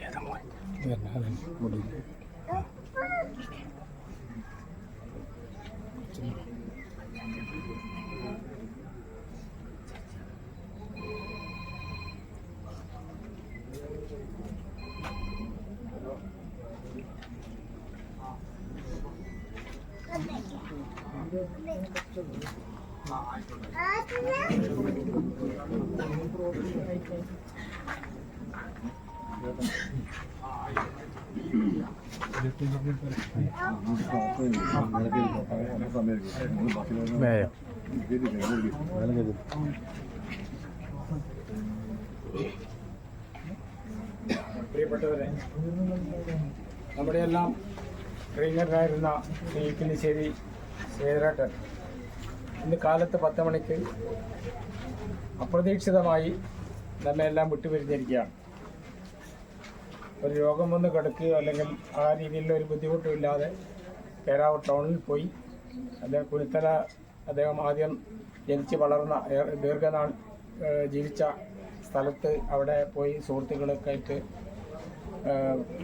Я домой. Верно, Ален, буду. Thank you. പ്രിയപ്പെട്ടവരെ നമ്മുടെ എല്ലാം ട്രെയിനറായിരുന്ന ശ്രീ കിലിശ്ശേരി ശ്രീധരേട്ടൻ. ഇന്ന് കാലത്ത് പത്ത് മണിക്ക് അപ്രതീക്ഷിതമായി നമ്മെ എല്ലാം വിട്ടുപിരിഞ്ഞിരിക്കുകയാണ്. ഒരു രോഗം വന്ന് കിടക്കുകയോ അല്ലെങ്കിൽ ആ രീതിയിലുള്ള ഒരു ബുദ്ധിമുട്ടും ഇല്ലാതെ പേരാവ് ടൗണിൽ പോയി. അദ്ദേഹം കുരുത്തല അദ്ദേഹം ആദ്യം ജനിച്ച് വളർന്ന ദീർഘനാൾ ജീവിച്ച സ്ഥലത്ത് അവിടെ പോയി സുഹൃത്തുക്കളൊക്കെ ആയിട്ട്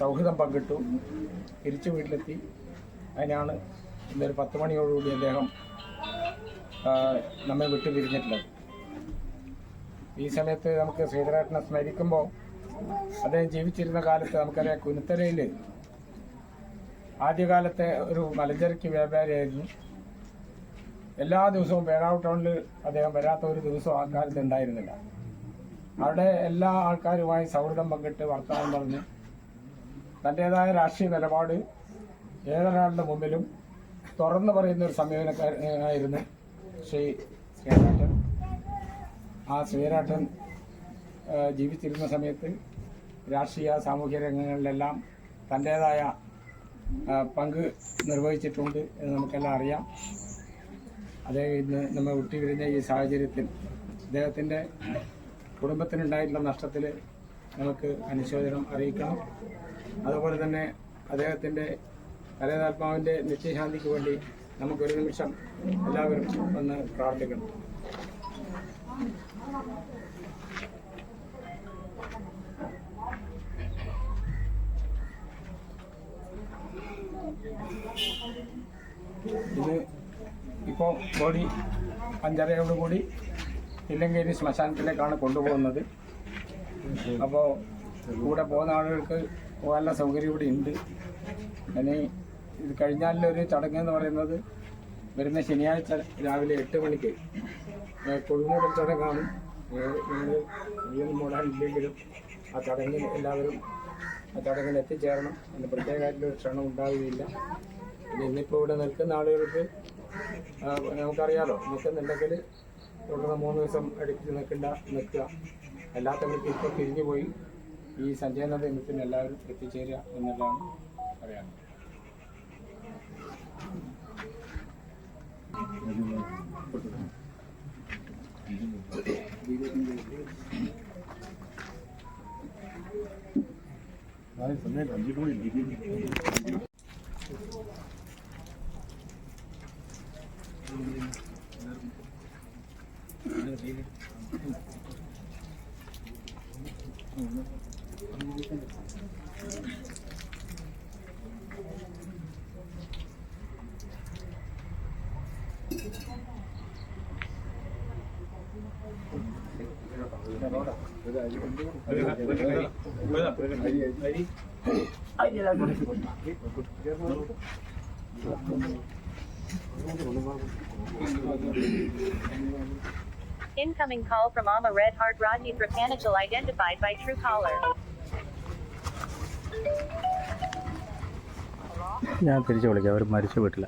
സൗഹൃദം പങ്കിട്ടു. തിരിച്ചു വീട്ടിലെത്തി. അതിനാണ് ഇന്നൊരു പത്ത് മണിയോടുകൂടി അദ്ദേഹം നമ്മെ വിട്ടു പിരിഞ്ഞിട്ടുള്ളത് ഈ സമയത്ത് നമുക്ക് ശ്രീധരേട്ടനെ സ്മരിക്കുമ്പോൾ അദ്ദേഹം ജീവിച്ചിരുന്ന കാലത്ത് നമുക്കറിയാം കുനിത്തലയിൽ ആദ്യകാലത്തെ ഒരു മലഞ്ചരക്ക് വ്യാപാരിയായിരുന്നു. എല്ലാ ദിവസവും പേരാവ് ടൗണിൽ അദ്ദേഹം വരാത്ത ഒരു ദിവസം ആ കാലത്ത് ഉണ്ടായിരുന്നില്ല. അവിടെ എല്ലാ ആൾക്കാരുമായി സൗഹൃദം പങ്കിട്ട് വർത്തമാനം പറഞ്ഞ് തന്റേതായ രാഷ്ട്രീയ നിലപാട് ഏതൊരാളുടെ മുമ്പിലും തുറന്നു പറയുന്ന ഒരു സമീപനക്കാരനായിരുന്നു. ശ്രീ ശ്രീരാട്ടൻ ആ ശ്രീരാട്ടൻ ജീവിച്ചിരുന്ന സമയത്ത് രാഷ്ട്രീയ സാമൂഹ്യ രംഗങ്ങളിലെല്ലാം തന്റേതായ പങ്ക് നിർവഹിച്ചിട്ടുണ്ട് എന്ന് നമുക്കെല്ലാം അറിയാം. അദ്ദേഹം ഇന്ന് നമ്മൾ വിട്ടുപിരിഞ്ഞ ഈ സാഹചര്യത്തിൽ അദ്ദേഹത്തിന്റെ കുടുംബത്തിനുണ്ടായിട്ടുള്ള നഷ്ടത്തിൽ നമുക്ക് അനുശോചനം അറിയിക്കണം. അതുപോലെ തന്നെ അദ്ദേഹത്തിന്റെ കരതാത്മാവിന്റെ നിത്യശാന്തിക്ക് വേണ്ടി നമുക്കൊരു നിമിഷം എല്ലാവരും ഒന്ന് പ്രാർത്ഥിക്കണം. ഇത് ഇപ്പോൾ ബോഡി അഞ്ചരയോടുകൂടി ഇല്ലെങ്കിൽ ശ്മശാനത്തിലേക്കാണ് കൊണ്ടുപോകുന്നത്. അപ്പോൾ കൂടെ പോകുന്ന ആളുകൾക്ക് പോകാനുള്ള സൗകര്യം ഇവിടെ ഉണ്ട്. ഇനി ഇത് കഴിഞ്ഞാലൊരു ചടങ്ങ് എന്ന് പറയുന്നത് വരുന്ന ശനിയാഴ്ച രാവിലെ എട്ട് മണിക്ക്. ഏഹ് കൊഴുമൂടൽ ചടങ്ങാണ്. നീയൊന്നും മൂടാനില്ലെങ്കിലും ആ ചടങ്ങിൽ എല്ലാവരും ആ ചടങ്ങിൽ എത്തിച്ചേരണം. അതിന് പ്രത്യേകമായിട്ടുള്ളൊരു ക്ഷണം ഉണ്ടാവുകയില്ല. ഇന്നിപ്പോൾ ഇവിടെ നിൽക്കുന്ന ആളുകൾക്ക് നമുക്കറിയാലോ നിൽക്കുന്നുണ്ടെങ്കിൽ തുടർന്ന് മൂന്ന് ദിവസം അടുപ്പിച്ച് നിൽക്കണ്ട നിൽക്കുക. അല്ലാത്തവർക്ക് ഇപ്പോൾ പിരിഞ്ഞു പോയി ഈ സഞ്ചയന ദിനത്തിന് എല്ലാവരും എത്തിച്ചേരുക എന്നുള്ളതാണ് പറയാനുള്ളത്. 나의 선을 가지고 이기는 Thank you. Incoming call from Amma Red Heart Raji Prapanachal identified by true caller. ഞാൻ തിരിച്ചു വിളിക്കാം അവർ മരിച്ചു വീട്ടില്ല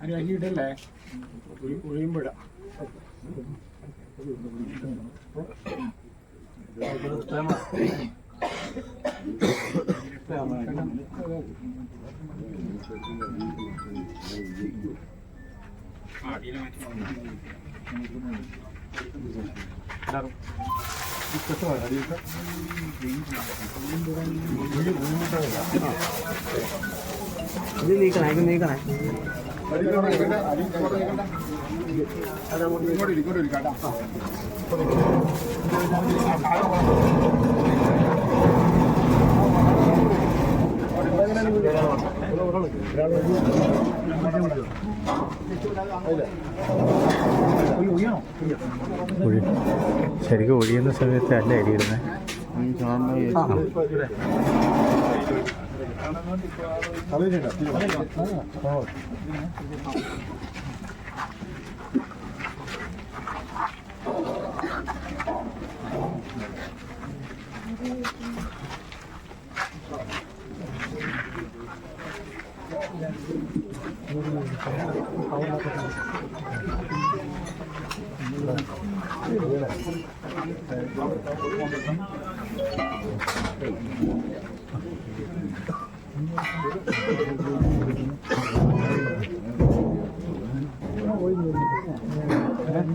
അനുവാക്കിയിട്ടല്ലേ ഒഴിയുമ്പോഴ Claro. ഇത് നീക്കണേ ഇത് നീക്കണേ ഒഴി ശരിക്കും ഒഴിയുന്ന സമയത്ത് അല്ല അരിയിടുന്നത് തലയിലുണ്ട് 嗯，好啊，好啊，好啊。对，这个了。哎，你？